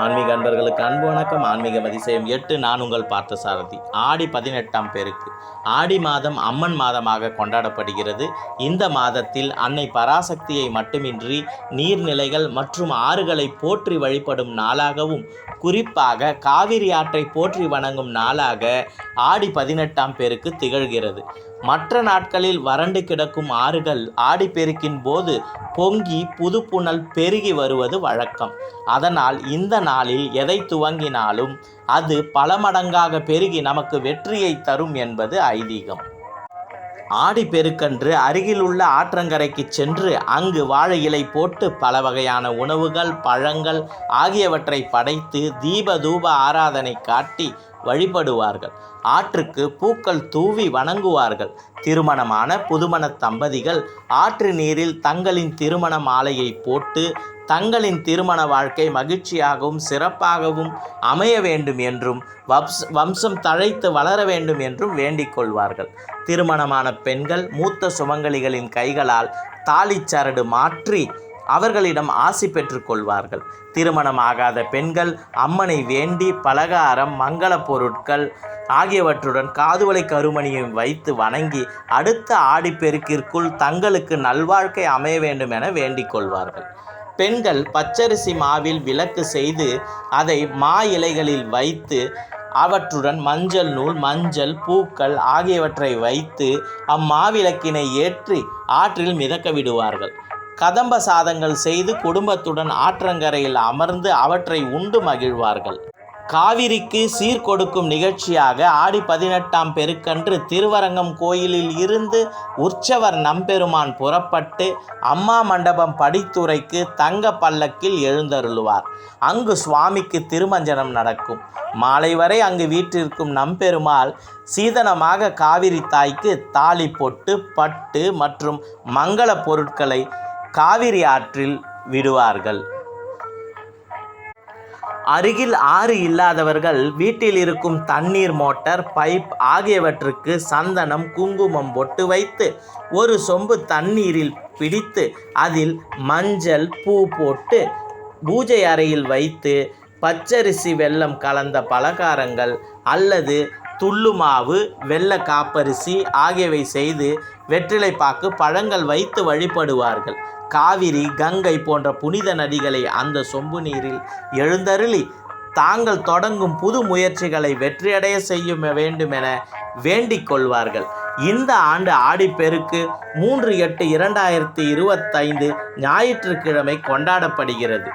ஆன்மீக அன்பர்களுக்கு அன்பு வணக்கம். ஆன்மீக அதிசயம் எட்டு நான் உங்கள் பார்த்த சாரதி ஆடி பதினெட்டாம் பேருக்கு. ஆடி மாதம் அம்மன் மாதமாக கொண்டாடப்படுகிறது. இந்த மாதத்தில் அன்னை பராசக்தியை மட்டுமின்றி நீர்நிலைகள் மற்றும் ஆறுகளை போற்றி வழிபடும் நாளாகவும் குறிப்பாக காவிரி ஆற்றை போற்றி வணங்கும் நாளாக ஆடி பதினெட்டாம் பேருக்கு திகழ்கிறது. மற்ற நாட்களில் வறண்டு கிடக்கும் ஆறுகள் ஆடிப்பெருக்கின் போது பொங்கி புதுப்புணல் பெருகி வருவது வழக்கம். அதனால் இந்த நாளில் எதை துவங்கினாலும் அது பல மடங்காக பெருகி நமக்கு வெற்றியை தரும் என்பது ஐதீகம். ஆடி பெருக்கன்று அருகிலுள்ள ஆற்றங்கரைக்கு சென்று அங்கு வாழை இலை போட்டு பல வகையான உணவுகள் பழங்கள் ஆகியவற்றை படைத்து தீப தூப ஆராதனை காட்டி வழிபடுவார்கள். ஆற்றுக்கு பூக்கள் தூவி வணங்குவார்கள். திருமணமான புதுமண தம்பதிகள் ஆற்று நீரில் தங்களின் திருமண மாலையை போட்டு தங்களின் திருமண வாழ்க்கை மகிழ்ச்சியாகவும் சிறப்பாகவும் அமைய வேண்டும் என்றும் வம்ச வம்சம் தழைத்து வளர வேண்டும் என்றும் வேண்டிக் கொள்வார்கள். திருமணமான பெண்கள் மூத்த சுமங்கலிகளின் கைகளால் தாலிச்சரடு மாற்றி அவர்களிடம் ஆசி பெற்றுக்கொள்வார்கள் திருமணமாகாத பெண்கள் அம்மனை வேண்டி பலகாரம் மங்கள பொருட்கள் ஆகியவற்றுடன் காதுவளை கருமணியும் வைத்து வணங்கி அடுத்த ஆடிப்பெருக்கிற்குள் தங்களுக்கு நல்வாழ்க்கை அமைய வேண்டும் என வேண்டிக் கொள்வார்கள். பெண்கள் பச்சரிசி மாவில் விளக்கு செய்து அதை மா இலைகளில் வைத்து அவற்றுடன் மஞ்சள் நூல் மஞ்சள் பூக்கள் ஆகியவற்றை வைத்து அம்மாவிளக்கினை ஏற்றி ஆற்றில் மிதக்க விடுவார்கள். கதம்ப சாதங்கள் செய்து குடும்பத்துடன் ஆற்றங்கரையில் அமர்ந்து அவற்றை உண்டு மகிழ்வார்கள். காவிரிக்கு சீர் கொடுக்கும் நிகழ்ச்சியாக ஆடி பதினெட்டாம் பெருக்கன்று திருவரங்கம் கோயிலில் இருந்து உற்சவர் நம்பெருமான் புறப்பட்டு அம்மா மண்டபம் படித்துறைக்கு தங்க பல்லக்கில் எழுந்தருளுவார். அங்கு சுவாமிக்கு திருமஞ்சனம் நடக்கும். மாலை வரை அங்கு வீற்றிருக்கும் நம்பெருமாள் சீதனமாக காவிரி தாய்க்கு தாலி பொட்டு பட்டு மற்றும் மங்கள பொருட்களை காவிரி ஆற்றில் விடுவார்கள். அருகில் ஆறு இல்லாதவர்கள் வீட்டில் இருக்கும் தண்ணீர் மோட்டார் பைப் ஆகியவற்றுக்கு சந்தனம் குங்குமம் பொட்டு வைத்து ஒரு சொம்பு தண்ணீரில் பிடித்து அதில் மஞ்சள் பூ போட்டு பூஜை அறையில் வைத்து பச்சரிசி வெல்லம் கலந்த பலகாரங்கள் அல்லது துள்ளு மாவு வெள்ள காப்பரிசி ஆகியவை செய்து வெற்றிலைப்பாக்கு பழங்கள் வைத்து வழிபடுவார்கள். காவிரி கங்கை போன்ற புனித நதிகளை அந்த சொம்பு நீரில் எழுந்தருளி தாங்கள் தொடங்கும் புது முயற்சிகளை வெற்றியடைய செய்ய வேண்டுமென வேண்டிக் கொள்வார்கள். இந்த ஆண்டு ஆடிப்பெருக்கு மூன்று எட்டு இரண்டாயிரத்தி இருபத்தைந்து ஞாயிற்றுக்கிழமை கொண்டாடப்படுகிறது.